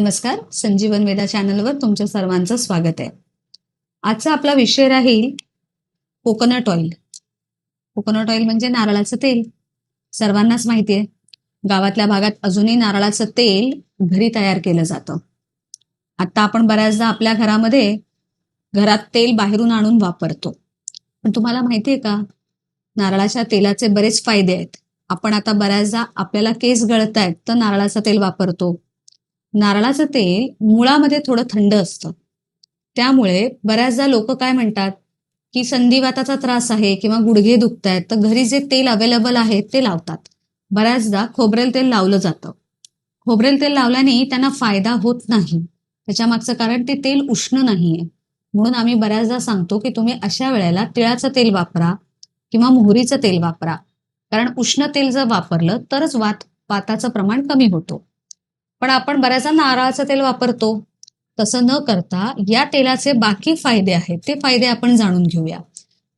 नमस्कार संजीवन वेदा चॅनलवर तुमच्या सर्वांचं स्वागत आहे. आजचा आपला विषय राहील कोकोनट ऑइल. कोकोनट ऑइल म्हणजे नारळाचं तेल. सर्वांनाच माहिती आहे. गावातल्या भागात अजूनही नारळाचं तेल घरी तयार केलं जातं. आता आपण बऱ्याचदा आपल्या घरामध्ये घरात तेल बाहेरून आणून वापरतो. पण तुम्हाला माहिती आहे का? नारळाच्या तेलाचे बरेच फायदे आहेत. आपण आता बऱ्याचदा आपल्याला केस गळत आहेत तर नारळाचं तेल वापरतो. नारळाचं तेल मुळामध्ये थोडं थंड असतं. त्यामुळे बऱ्याचदा लोक काय म्हणतात की संधिवाताचा त्रास आहे किंवा गुडघे दुखत आहेत तर घरी जे तेल अवेलेबल आहे ते लावतात. बऱ्याचदा खोबरेल तेल लावलं जातं. खोबरेल तेल लावल्याने त्यांना फायदा होत नाही. त्याच्या मागचं कारण ते तेल उष्ण नाहीये. म्हणून आम्ही बऱ्याचदा सांगतो की तुम्ही अशा वेळेला तिळाचं तेल वापरा किंवा मोहरीचं तेल वापरा. कारण उष्ण तेल जर वापरलं तरच वात वाताचं प्रमाण कमी होतो. पण आपण बऱ्याचदा नारळाचं तेल वापरतो. तसं न करता या तेलाचे बाकी फायदे आहेत ते फायदे आपण जाणून घेऊया.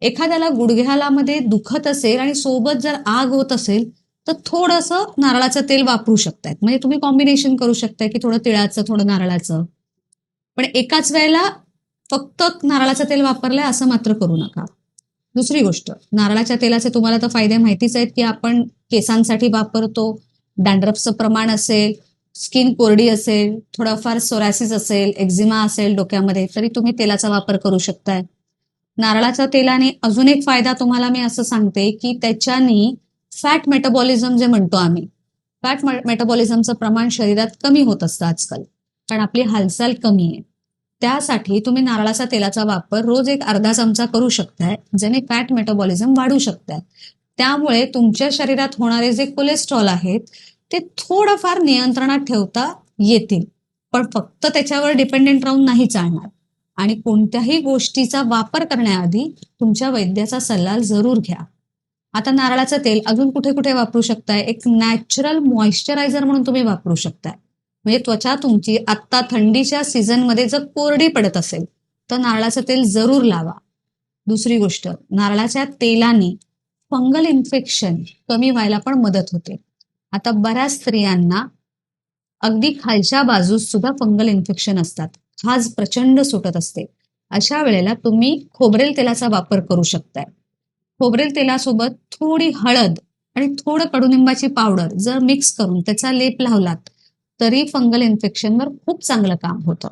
एखाद्याला गुडघ्याला मध्ये दुखत असेल आणि सोबत जर आग होत असेल तर थोडंसं नारळाचं तेल वापरू शकतायत. म्हणजे तुम्ही कॉम्बिनेशन करू शकताय की थोडं तिळाचं थोडं नारळाचं. पण एकाच वेळेला फक्त नारळाचं तेल वापरलंय असं मात्र करू नका. दुसरी गोष्ट नारळाच्या तेलाचे तुम्हाला तर फायदे माहितीच आहेत की आपण केसांसाठी वापरतो डॅन्ड्रफचं प्रमाण असेल स्किन कोरडी असेल थोडाफार सोरॅसिस असेल एक्झिमा असेल डोक्यामध्ये तरी तुम्ही तेलाचा वापर करू शकताय. नारळाच्या तेलाने अजून एक फायदा तुम्हाला मी असं सांगते की त्याच्याने फॅट मेटाबॉलिझम जे म्हणतो आम्ही फॅट मेटाबॉलिझमचं प्रमाण शरीरात कमी होत असतं आजकाल कारण आपली हालचाल कमी आहे. त्यासाठी तुम्ही नारळाच्या तेलाचा वापर रोज एक अर्धा चमचा करू शकताय ज्याने फॅट मेटाबॉलिझम वाढू शकताय. त्यामुळे तुमच्या शरीरात होणारे जे कोलेस्ट्रॉल आहेत ते थोडंफार नियंत्रणात ठेवता येतील. पण फक्त त्याच्यावर डिपेंडेंट राहून नाही चालणार. आणि कोणत्याही गोष्टीचा वापर करण्याआधी तुमच्या वैद्याचा सल्ला जरूर घ्या. आता नारळाचं तेल अजून कुठे कुठे वापरू शकताय? एक नॅचरल मॉइश्चरायझर म्हणून तुम्ही वापरू शकताय. म्हणजे त्वचा तुमची आत्ता थंडीच्या सीझनमध्ये जर कोरडी पडत असेल तर नारळाचं तेल जरूर लावा. दुसरी गोष्ट नारळाच्या तेलाने फंगल इन्फेक्शन कमी व्हायला पण मदत होते. आता बऱ्याच स्त्रियांना अगदी खालच्या बाजूस सुद्धा फंगल इन्फेक्शन असतात. खाज प्रचंड सुटत असते. अशा वेळेला तुम्ही खोबरेल तेलाचा वापर करू शकताय. खोबरेल तेलासोबत थोडी हळद आणि थोडं कडुनिंबाची पावडर जर मिक्स करून त्याचा लेप लावलात तरी फंगल इन्फेक्शनवर खूप चांगलं काम होतं.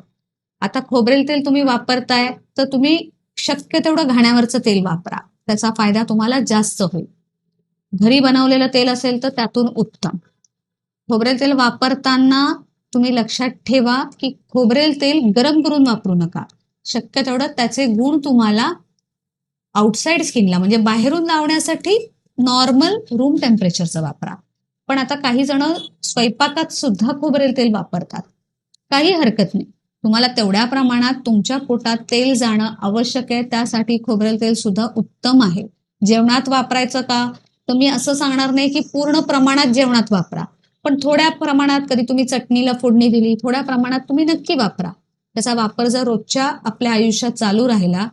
आता खोबरेल तेल तुम्ही वापरताय तर तुम्ही शक्य तेवढं घाण्यावरचं तेल वापरा. त्याचा फायदा तुम्हाला जास्त होईल. घरी बनवलेलं तेल असेल तर त्यातून उत्तम. खोबरेल तेल वापरताना तुम्ही लक्षात ठेवा की खोबरेल तेल गरम करून वापरू नका. शक्य तेवढं त्याचे गुण तुम्हाला आउटसाइड स्किनला म्हणजे बाहेरून लावण्यासाठी नॉर्मल रूम टेम्परेचरचं वापरा. पण आता काही जण स्वयंपाकात सुद्धा खोबरेल तेल वापरतात. काही हरकत नाही. तुम्हाला तेवढ्या प्रमाणात तुमच्या पोटात तेल जाणं आवश्यक आहे. त्यासाठी खोबरेल तेल सुद्धा उत्तम आहे. जेवणात वापरायचं का? तर मी असं सांगणार नाही की पूर्ण प्रमाणात जेवणात वापरा. पण थोड्या प्रमाणात कधी तुम्ही चटणीला फोडणी दिली थोड्या प्रमाणात तुम्ही नक्की वापरा. त्याचा वापर जर रोजच्या आपल्या आयुष्यात चालू राहिला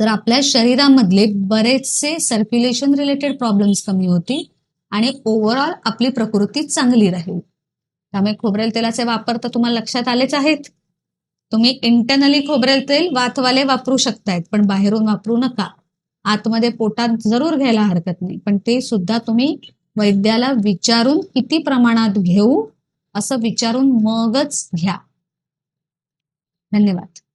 तर आपल्या शरीरामधले बरेचसे सर्क्युलेशन रिलेटेड प्रॉब्लेम्स कमी होतील आणि ओव्हरऑल आपली प्रकृती चांगली राहील. त्यामुळे खोबरेल तेलाचे वापर तर तुम्हाला लक्षात आलेच आहेत. तुम्ही इंटरनली खोबरेल तेल वातवाले वापरू शकतायत पण बाहेरून वापरू नका. आतमध्ये पोटात जरूर घ्यायला हरकत नाही. पण ते सुद्धा तुम्ही वैद्याला विचारून किती प्रमाणात घेऊ असं विचारून मगच घ्या. धन्यवाद.